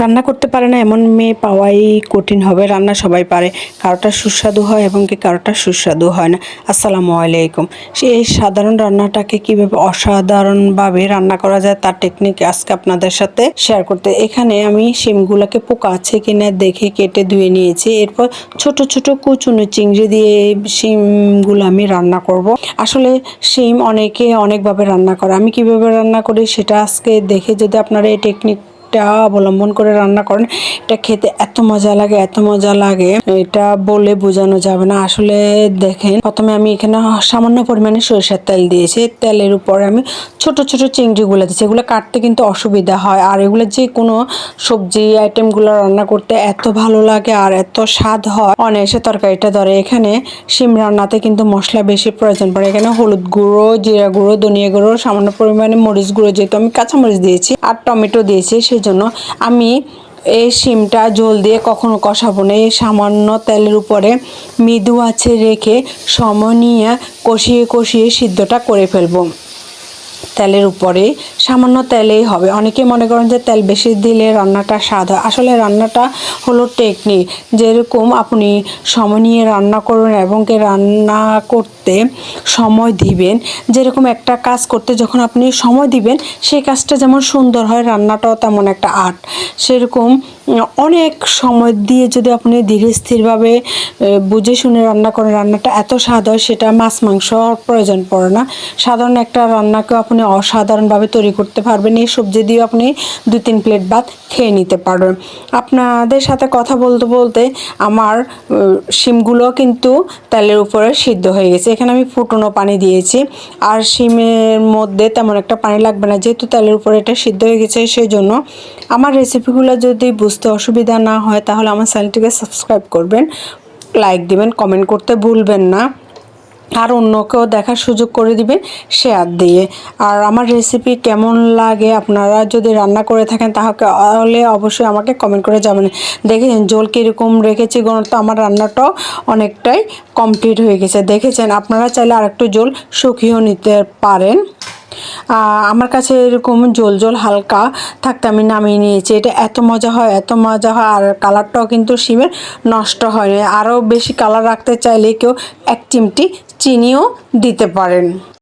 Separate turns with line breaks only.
রান্না করতে পারে না, এমন মেয়ে পাওয়াই কঠিন হবে, রান্না সবাই পারে। কারোটা সুস্বাদু হয় এবং কি কারোটা সুস্বাদু হয় না। আসসালামু আলাইকুম। সেই সাধারণ রান্নাটাকে কীভাবে অসাধারণভাবে রান্না করা যায় তার টেকনিক আজকে আপনাদের সাথে শেয়ার করতে। এখানে আমি শিমগুলোকে পোকা আছে কিনা দেখে কেটে ধুয়ে নিয়েছি। এরপর ছোট ছোট কুচুনো চিংড়ি দিয়ে শিমগুলো আমি রান্না করব। আসলে শিম অনেকে অনেকভাবে রান্না করে। আমি কীভাবে রান্না করি সেটা আজকে দেখে যদি আপনারা এই টেকনিক টা অবলম্বন করে রান্না করেন। এটা খেতে এত মজা লাগে, এত মজা লাগে। এটা বলে বোঝানো যাবে না। আসলে দেখেন, প্রথমে আমি এখানে সামান্য পরিমাণে সরিষার তেল দিয়েছি। তেলের উপরে আমি ছোট ছোট চিংড়িগুলো দিয়েছি। এগুলো কাটতে কিন্তু অসুবিধা হয়। আর এগুলো যে কোনো সবজি আইটেমগুলো রান্না করতে এত ভালো লাগে আর এত স্বাদ হয়। অনায়াসে তরকারিটা ধরে এখানে। শিম রান্নাতে কিন্তু মশলা বেশি প্রয়োজন পড়ে। এখানে হলুদ গুঁড়ো, জিরা গুঁড়ো, ধনিয়া গুঁড়ো, সামান্য পরিমাণে মরিচ গুঁড়ো, যেহেতু আমি কাঁচামরিচ দিয়েছি। আর টমেটো দিয়েছি। সেই জন্য আমি এই শিমটা জল দিয়ে কখনো কষাবো না। এই সামান্য তেলের উপরে মৃদু আছে রেখে সময় নিয়ে কষিয়ে কষিয়ে সিদ্ধটা করে ফেলব। তেলের উপরে, সামান্য তেলেই হবে। অনেকে মনে করেন যে তেল বেশি দিলে রান্নাটা স্বাদ হয়। আসলে রান্নাটা হলো টেকনিক যেরকম আপনি সময় নিয়ে রান্না করুন এবং রান্না করতে সময় দিবেন। যেরকম একটা কাজ করতে যখন আপনি সময় দিবেন, সেই কাজটা যেমন সুন্দর হয়, রান্নাটাও তেমন একটা আর্ট। সেরকম অনেক সময় দিয়ে যদি আপনি ধীরে স্থিরভাবে বুঝে শুনে রান্না করেন, রান্নাটা এত স্বাদ হয় সেটা মাছ, মাংস প্রয়োজন পড়ে না। সাধারণ একটা রান্নাকেও আপনি অসাধারণভাবে তৈরি করতে পারবেন। এই সবজি দিয়ে আপনি দু তিন প্লেট ভাত খেয়ে নিতে পারবেন আপনাদের সাথে কথা বলতে বলতে আমার শিমগুলো কিন্তু তেলের উপরে সিদ্ধ হয়ে গেছে। এখানে আমি ফুটনো পানি দিয়েছি। আর শিমের মধ্যে তেমন একটা পানি লাগবে না, যেহেতু তেলের উপরে এটা সিদ্ধ হয়ে গেছে সেই জন্য আমার রেসিপিগুলো যদি বুঝতে অসুবিধা না হয়, তাহলে আমার চ্যানেলটিকে সাবস্ক্রাইব করবেন লাইক দিবেন কমেন্ট করতে ভুলবেন না। আর অন্যকেও দেখার সুযোগ করে দিবেন শেয়ার দিয়ে। আর আমার রেসিপি কেমন লাগে আপনারা যদি রান্না করে থাকেন তাহলে অবশ্যই আমাকে কমেন্ট করে যাবেন দেখেছেন জল কীরকম রেখেছি গণত আমার রান্নাটাও অনেকটাই কমপ্লিট হয়ে গেছে। দেখেছেন, আপনারা চাইলে আর একটু জল শুকিয়েও নিতে পারেন। আমার কাছে এরকম জল জল হালকা থাকতে আমি নামিয়ে নিয়েছি। এটা এত মজা হয়, এত মজা হয়, আর কালারটাও কিন্তু শিমের নষ্ট হয় না। আরও বেশি কালার রাখতে চাইলে কেউ এক চিমটি চিনিও দিতে পারেন।